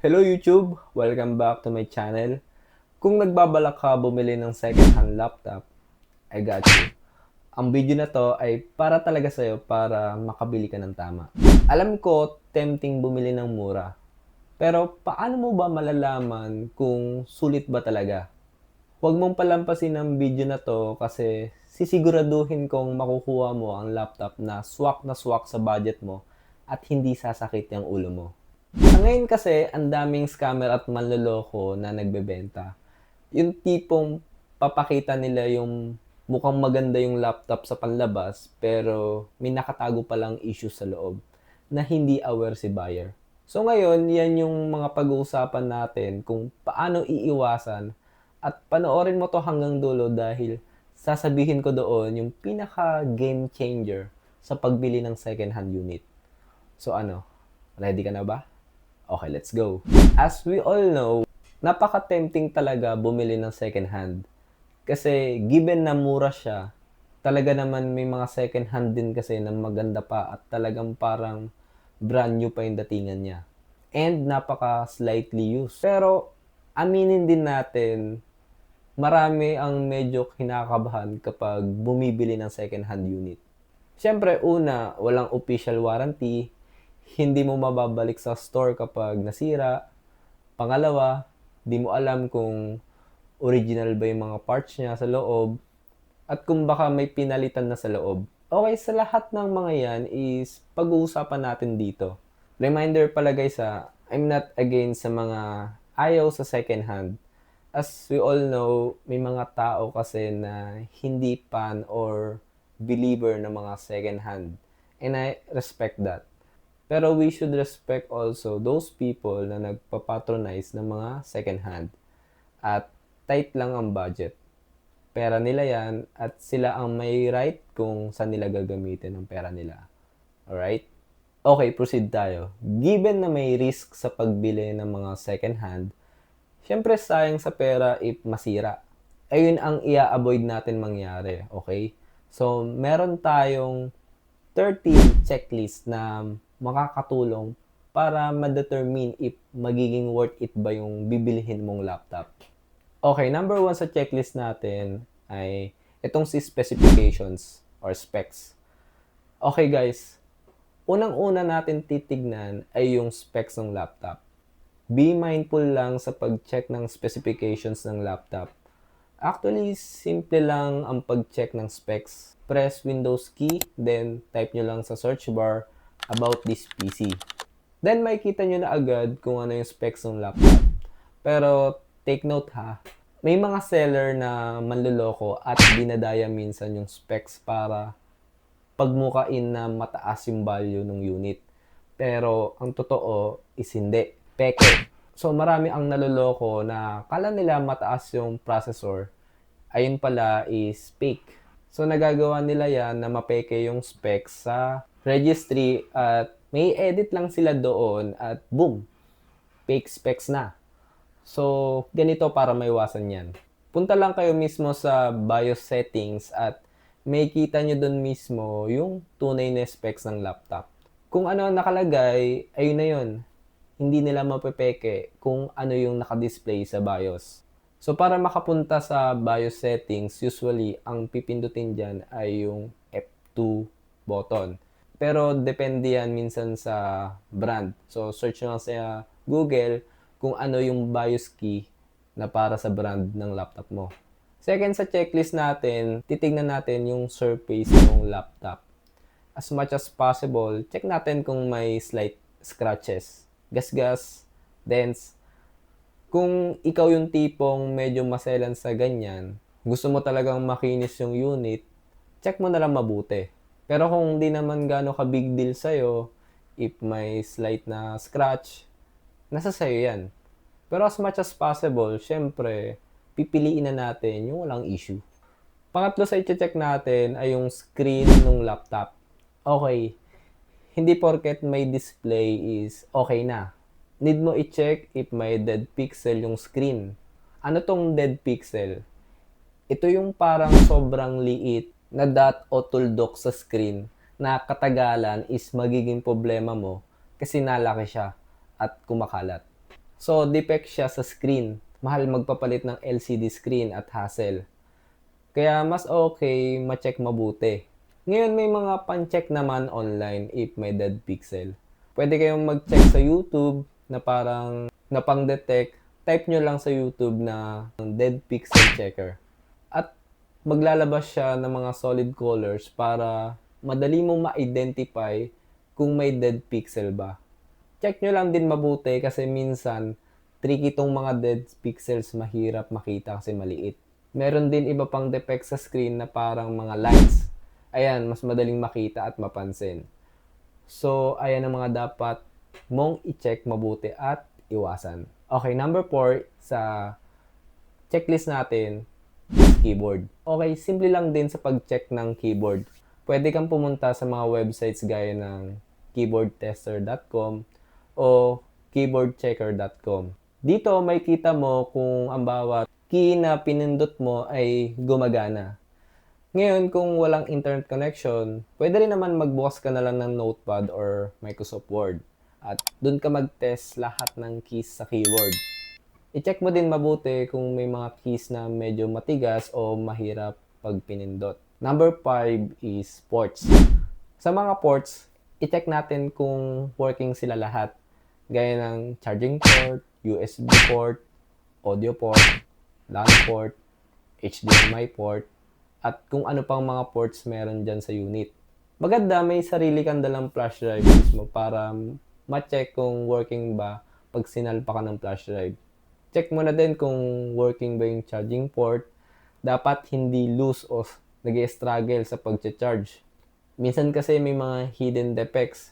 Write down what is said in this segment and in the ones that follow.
Hello YouTube! Welcome back to my channel. Kung nagbabalak ka bumili ng second-hand laptop, I got you. Ang video na to ay para talaga sa'yo para makabili ka ng tama. Alam ko, tempting bumili ng mura. Pero paano mo ba malalaman kung sulit ba talaga? Huwag mong palampasin ang video na to kasi sisiguraduhin kong makukuha mo ang laptop na swak na swak sa budget mo at hindi sasakit yung ulo mo. Ngayon kasi, ang daming scammer at manloloko na nagbebenta. Yung tipong papakita nila yung mukhang maganda yung laptop sa panlabas pero may nakatago palang issue sa loob na hindi aware si buyer. So ngayon, yan yung mga pag-uusapan natin kung paano iiwasan at panoorin mo to hanggang dulo dahil sasabihin ko doon yung pinaka game changer sa pagbili ng second hand unit. So ano, ready ka na ba? Okay, let's go. As we all know, napaka-tempting talaga bumili ng second hand. Kasi given na mura siya, talaga naman may mga second hand din kasi na maganda pa at talagang parang brand new pa yung datingan niya. And napaka slightly used. Pero aminin din natin, marami ang medyo kinakabahan kapag bumibili ng second hand unit. Siyempre, una, walang official warranty, hindi mo mababalik sa store kapag nasira. Pangalawa, di mo alam kung original ba yung mga parts niya sa loob at kung baka may pinalitan na sa loob. Okay, sa lahat ng mga yan is pag-uusapan natin dito. Reminder pala guys ha, I'm not against sa mga ayaw sa second hand. As we all know, may mga tao kasi na hindi fan or believer ng mga second hand. And I respect that. Pero we should respect also those people na nagpapatronize ng mga second hand. At tight lang ang budget. Pera nila yan at sila ang may right kung saan nila gagamitin ang pera nila. Alright? Okay, proceed tayo. Given na may risk sa pagbili ng mga second hand, syempre sayang sa pera if masira. Ayun ang i-avoid natin mangyari, okay? So, meron tayong 30 checklist na makakatulong para ma-determine if magiging worth it ba yung bibilihin mong laptop. Okay, number one sa checklist natin ay itong si specifications or specs. Okay guys, unang-una natin titignan ay yung specs ng laptop. Be mindful lang sa pag-check ng specifications ng laptop. Actually, simple lang ang pag-check ng specs. Press Windows key, then type nyo lang sa search bar about this PC. Then makikita nyo na agad kung ano yung specs ng laptop. Pero take note ha, may mga seller na manloloko at dinadaya minsan yung specs para pagmukain na mataas yung value ng unit. Pero ang totoo is hindi. Peke. So marami ang naloloko na kala nila mataas yung processor. Ayun pala is fake. So nagagawa nila yan na mapeke yung specs sa registry at may edit lang sila doon at boom, fake specs na. So, ganito para maiwasan yan. Punta lang kayo mismo sa BIOS settings at may kita nyo doon mismo yung tunay na specs ng laptop. Kung ano ang nakalagay, ayun na yun. Hindi nila mapepeke kung ano yung nakadisplay sa BIOS. So, para makapunta sa BIOS settings, usually, ang pipindutin dyan ay yung F2 button. Pero depende yan minsan sa brand. So search nyo sa Google kung ano yung BIOS key na para sa brand ng laptop mo. Second sa checklist natin, titignan natin yung surface ng laptop. As much as possible, check natin kung may slight scratches, gasgas, dents. Kung ikaw yung tipong medyo maselan sa ganyan, gusto mo talagang makinis yung unit, check mo na lang mabuti pero kung hindi naman gano'n ka big deal sa'yo, if may slight na scratch, nasa sa'yo yan. Pero as much as possible, syempre, pipiliin na natin yung walang issue. Pangatlo sa i-check natin ay yung screen ng laptop. Okay, hindi porket may display is okay na. Need mo i-check if may dead pixel yung screen. Ano tong dead pixel? Ito yung parang sobrang liit na dot o tuldok sa screen na katagalan is magiging problema mo kasi nalaki siya at kumakalat. So, defect siya sa screen. Mahal magpapalit ng LCD screen at hassle. Kaya mas okay ma-check mabuti. Ngayon may mga pan-check naman online if may dead pixel. Pwede kayong mag-check sa YouTube na parang na pang-detect. Type nyo lang sa YouTube na dead pixel checker. Maglalabas siya ng mga solid colors para madali mong ma-identify kung may dead pixel ba. Check nyo lang din mabuti kasi minsan tricky tong mga dead pixels mahirap makita kasi maliit. Meron din iba pang defect sa screen na parang mga lights. Ayan, mas madaling makita at mapansin. So, ayan ang mga dapat mong i-check mabuti at iwasan. Okay, number 4 sa checklist natin, keyboard. Okay, simple lang din sa pag-check ng keyboard. Pwede kang pumunta sa mga websites gaya ng keyboardtester.com o keyboardchecker.com. Dito may kita mo kung ang bawat key na pinindot mo ay gumagana. Ngayon, kung walang internet connection, pwede rin naman magbukas ka na lang ng Notepad or Microsoft Word. At doon ka mag-test lahat ng keys sa keyword. I-check mo din mabuti kung may mga keys na medyo matigas o mahirap pag pinindot. Number 5 is ports. Sa mga ports, i-check natin kung working sila lahat. Gaya ng charging port, USB port, audio port, LAN port, HDMI port, at kung ano pang mga ports meron dyan sa unit. Maganda, may sarili kang dalang flash drive mismo para ma-check kung working ba pag sinalpa ka ng flash drive. Check mo na din kung working ba yung charging port. Dapat hindi loose o nag struggle sa pag-charge. Minsan kasi may mga hidden defects.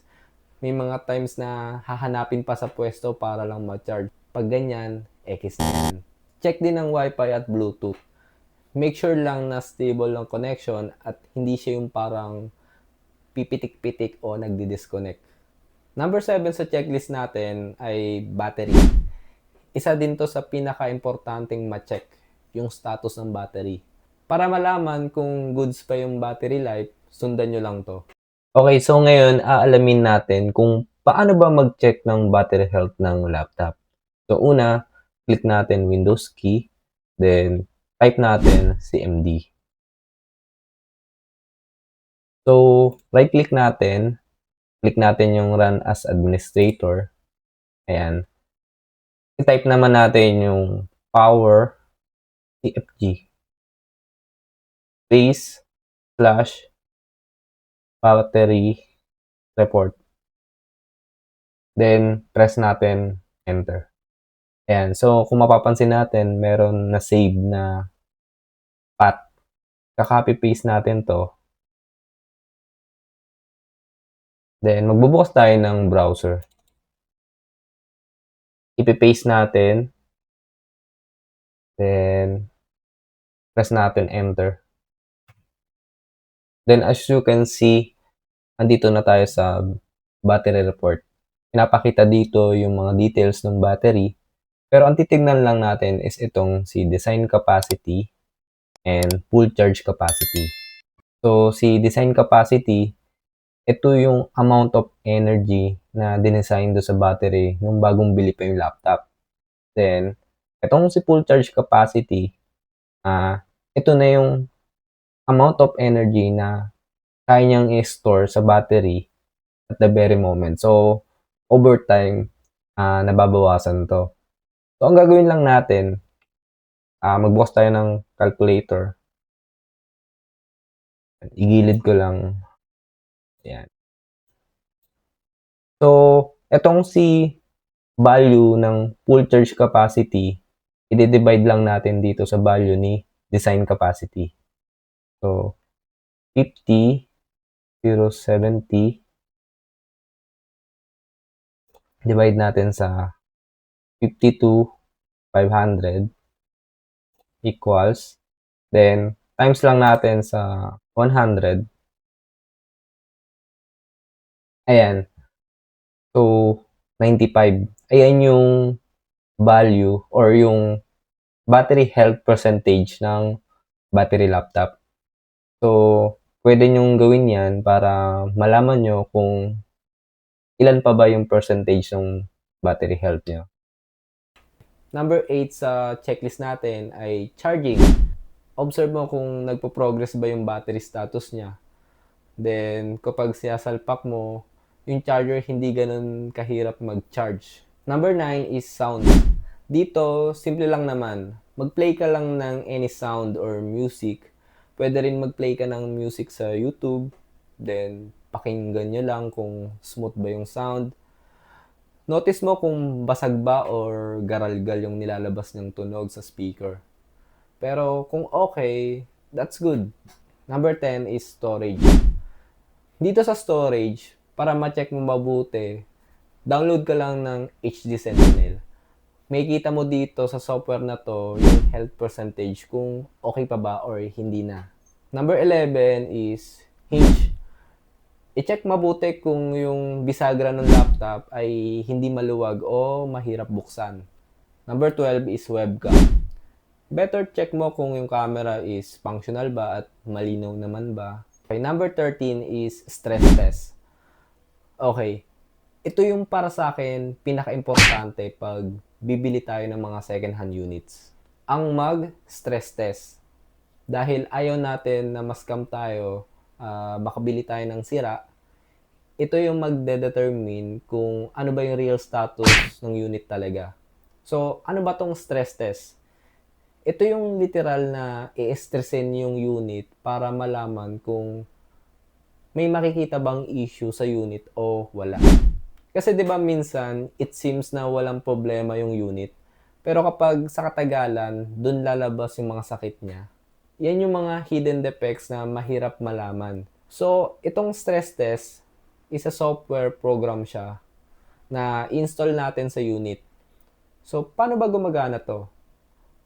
May mga times na hahanapin pa sa pwesto para lang ma-charge. Pag ganyan, X na. Check din ang Wi-Fi at Bluetooth. Make sure lang na stable ang connection at hindi siya yung parang pipitik-pitik o nagdi-disconnect. Number 7 sa checklist natin ay battery. Isa din to sa pinaka-importanting ma-check, yung status ng battery. Para malaman kung goods pa yung battery life, sundan nyo lang to. Okay, so ngayon aalamin natin kung paano ba mag-check ng battery health ng laptop. So una, click natin Windows key, then type natin CMD. So, right click natin, click natin yung run as administrator. Ayan. I-type naman natin yung power CFG space slash battery report. Then, press natin enter. Ayan. So, kung mapapansin natin, meron na save na path. Kaka-copy paste natin to. Then, magbubukas tayo ng browser. Ipipaste natin. Then, press natin enter. Then, as you can see, andito na tayo sa battery report. Pinapakita dito yung mga details ng battery. Pero ang titignan lang natin is itong si design capacity and full charge capacity. So, si design capacity, ito yung amount of energy na dinesign do sa battery nung bagong bili pa yung laptop. Then, itong si full charge capacity, ah, uh, ito na yung amount of energy na kaya niyang i-store sa battery at the very moment. So, over time, uh, nababawasan to. So, ang gagawin lang natin, uh, magbukas tayo ng calculator. Igilid ko lang. Yan. So, etong si value ng full charge capacity, i-divide lang natin dito sa value ni design capacity. So, 50, 070, divide natin sa 52,500 equals, then times lang natin sa 100. Ayan. So, 95. Ayan yung value or yung battery health percentage ng battery laptop. So, pwede nyong gawin yan para malaman nyo kung ilan pa ba yung percentage ng battery health nyo. Number 8 sa checklist natin ay charging. Observe mo kung nagpo-progress ba yung battery status niya. Then, kapag siyasalpak mo, yung charger hindi ganun kahirap mag-charge. Number 9 is sound. Dito, simple lang naman. Mag-play ka lang ng any sound or music. Pwede rin mag-play ka ng music sa YouTube. Then, pakinggan nyo lang kung smooth ba yung sound. Notice mo kung basag ba or garalgal yung nilalabas ng tunog sa speaker. Pero kung okay, that's good. Number 10 is storage. Dito sa storage, para ma-check mo mabuti, download ka lang ng HD Sentinel. May kita mo dito sa software na to yung health percentage kung okay pa ba or hindi na. Number 11 is hinge i-check mabuti kung yung bisagra ng laptop ay hindi maluwag o mahirap buksan. Number 12 is webcam. Better check mo kung yung camera is functional ba at malinaw naman ba. Okay, number 13 is stress test. Okay, ito yung para sa akin pinaka-importante pag bibili tayo ng mga second-hand units. Ang mag-stress test. Dahil ayaw natin na mascam tayo, uh, makabili tayo ng sira, ito yung magde-determine kung ano ba yung real status ng unit talaga. So, ano ba tong stress test? Ito yung literal na i-stressin yung unit para malaman kung may makikita bang issue sa unit o wala. Kasi 'di ba minsan it seems na walang problema yung unit. Pero kapag sa katagalan, dun lalabas yung mga sakit niya. Yan yung mga hidden defects na mahirap malaman. So, itong stress test, isa software program siya na install natin sa unit. So, paano ba gumagana to?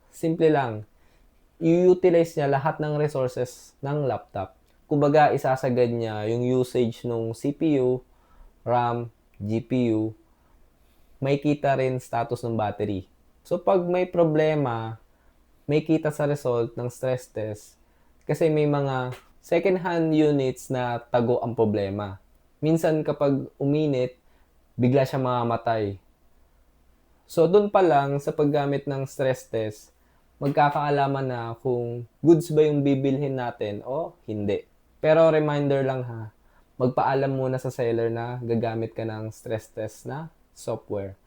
Simple lang. I-utilize niya lahat ng resources ng laptop. Kumbaga, isasagad niya yung usage ng CPU, RAM, GPU. May kita rin status ng battery. So, pag may problema, may kita sa result ng stress test kasi may mga second-hand units na tago ang problema minsan kapag uminit, bigla siya mamamatay. So, doon pa lang sa paggamit ng stress test, magkakaalaman na kung goods ba yung bibilhin natin o hindi. Pero reminder lang ha, magpaalam muna sa seller na gagamit ka ng stress test na software.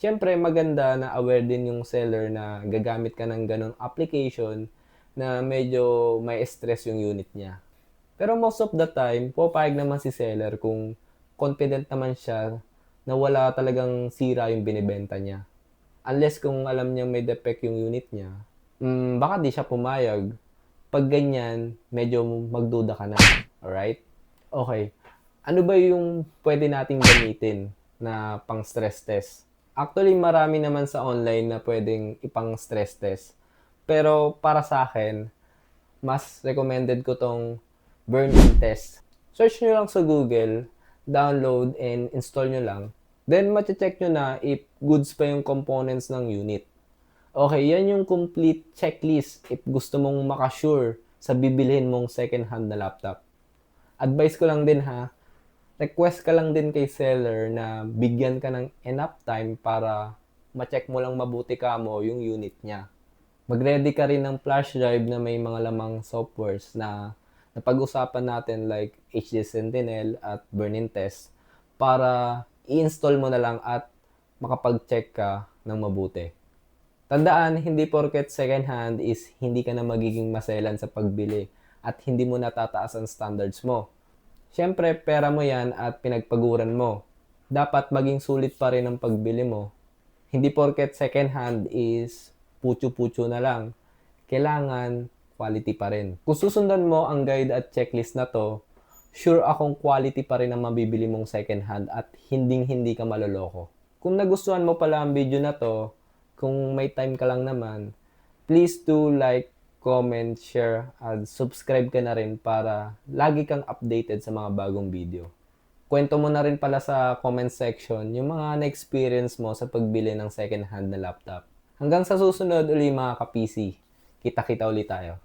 Siyempre, maganda na aware din yung seller na gagamit ka ng ganong application na medyo may stress yung unit niya. Pero most of the time, papayag naman si seller kung confident naman siya na wala talagang sira yung binibenta niya. Unless kung alam niya may defect yung unit niya, mm, baka di siya pumayag. Pag ganyan, medyo magduda ka na. Alright? Okay. Ano ba yung pwede nating gamitin na pang stress test? Actually, marami naman sa online na pwedeng ipang stress test. Pero para sa akin, mas recommended ko tong burn-in test. Search nyo lang sa Google, download and install nyo lang. Then, check nyo na if goods pa yung components ng unit. Okay, yan yung complete checklist if gusto mong makasure sa bibilhin mong second-hand na laptop. Advice ko lang din ha, request ka lang din kay seller na bigyan ka ng enough time para ma-check mo lang mabuti ka mo yung unit niya. Mag-ready ka rin ng flash drive na may mga lamang softwares na na pag-usapan natin like HD Sentinel at burn-in test para i-install mo na lang at makapag-check ka ng mabuti. Tandaan, hindi porket second hand is hindi ka na magiging maselan sa pagbili at hindi mo natataas ang standards mo. Siyempre, pera mo yan at pinagpaguran mo. Dapat maging sulit pa rin ang pagbili mo. Hindi porket second hand is putyo-putyo na lang. Kailangan quality pa rin. Kung susundan mo ang guide at checklist na to, sure akong quality pa rin ang mabibili mong second hand at hinding-hindi ka maloloko. Kung nagustuhan mo pala ang video na to, kung may time ka lang naman, please do like, comment, share, at subscribe ka na rin para lagi kang updated sa mga bagong video. Kwento mo na rin pala sa comment section yung mga na-experience mo sa pagbili ng second hand na laptop. Hanggang sa susunod uli mga ka-PC. Kita-kita ulit tayo.